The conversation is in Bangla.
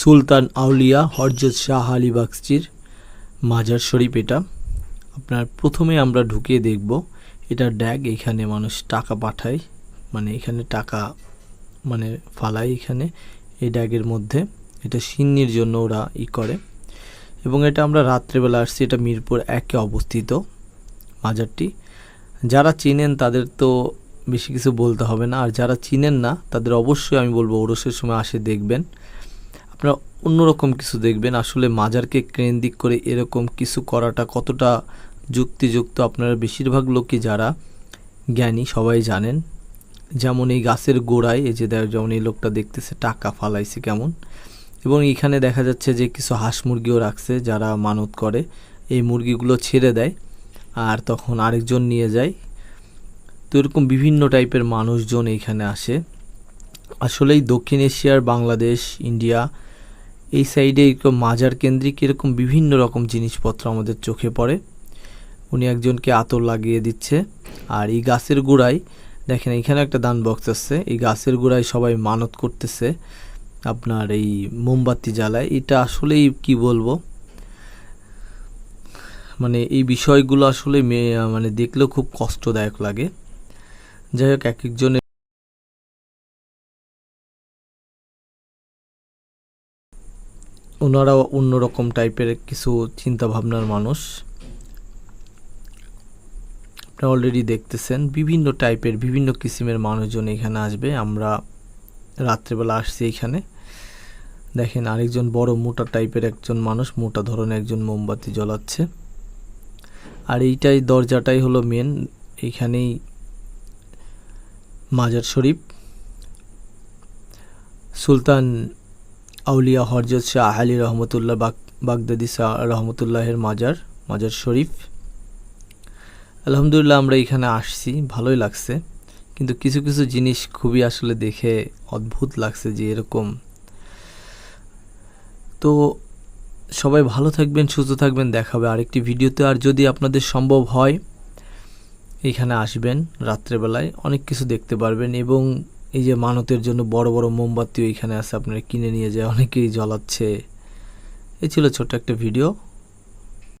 সুলতান আউলিয়া হরজত শাহ আলী বাগচির মাজার শরীফ এটা। আপনার প্রথমে আমরা ঢুকিয়ে দেখব এটা ড্যাগ এখানে মানুষ টাকা পাঠায় মানে এখানে টাকা মানে ফালায় এখানে, এই ড্যাগের মধ্যে। এটা সিন্নির জন্য ওরা ই করে। এবং এটা আমরা রাত্রেবেলা আসছি, এটা মিরপুর একে অবস্থিত মাজারটি। যারা চিনেন তাদের তো বেশি কিছু বলতে হবে না, আর যারা চিনেন না তাদের অবশ্যই আমি বলব ওরসের সময় আসে দেখবেন। আপনারা অন্যরকম কিছু দেখবেন। আসলে মাজারকে কেন্দ্রিক করে এরকম কিছু করাটা কতটা যুক্তিযুক্ত আপনারা বেশিরভাগ লোকই যারা জ্ঞানী সবাই জানেন। যেমন এই গাছের গোড়ায়, এই যে যেমন এই লোকটা দেখতেছে টাকা ফালাইছে কেমন। এবং এখানে দেখা যাচ্ছে যে কিছু হাঁস মুরগিও রাখছে যারা মানত করে। এই মুরগিগুলো ছেড়ে দেয় আর তখন আরেকজন নিয়ে যায়। তো এরকম বিভিন্ন টাইপের মানুষজন এইখানে আসে। আসলেই দক্ষিণ এশিয়ার বাংলাদেশ, ইন্ডিয়া এই সাইডে এরকম মাজার কেন্দ্রিক এরকম বিভিন্ন রকম জিনিসপত্র আমাদের চোখে পড়ে। উনি একজনকে আতর লাগিয়ে দিচ্ছে। আর এই গাছের গোড়ায়, দেখেন এখানে একটা দান বক্স আছে। এই গাছের গোড়ায় সবাই মানত করতেছে আপনার এই মোমবাতি জ্বালায়। এটা আসলেই কি বলব? মানে এই বিষয়গুলো আসলে মানে দেখলেও খুব কষ্টদায়ক লাগে। যাই হোক এক একজনের ওনারাও অন্যরকম টাইপের কিছু চিন্তা ভাবনার মানুষ। আপনারা অলরেডি দেখতেছেন, বিভিন্ন টাইপের, বিভিন্ন কিসিমের মানুষজন এখানে আসবে। আমরা রাত্রেবেলা আসছি এখানে। দেখেন আরেকজন বড় মোটা টাইপের একজন মানুষ, মোটা ধরনের একজন মোমবাতি জ্বলাচ্ছে। আর এইটাই দরজাটাই হলো মেন এইখানেই মাজার শরীফ। সুলতান আউলিয়া হরজত শাহ আলী রহমতুল্লাহ বাগ বাগদাদি শাহ রহমতুল্লাহের মাজার মাজার শরীফ। আলহামদুলিল্লাহ আমরা এখানে আসছি, ভালোই লাগছে। কিন্তু কিছু কিছু জিনিস খুবই আসলে দেখে অদ্ভুত লাগছে যে এরকম। তো সবাই ভালো থাকবেন, সুস্থ থাকবেন, দেখাবে আরেকটি ভিডিওতে। আর যদি আপনাদের সম্ভব হয়, এখানে আসবেন রাত্রেবেলায়, অনেক কিছু দেখতে পারবেন এবং এই যে মানতের জন্য বড় বড় মোমবাতিও এখানে আছে, আপনারা কিনে নিয়ে যায়, অনেকেই জ্বলাচ্ছে। এ ছিল ছোট্ট একটা ভিডিও।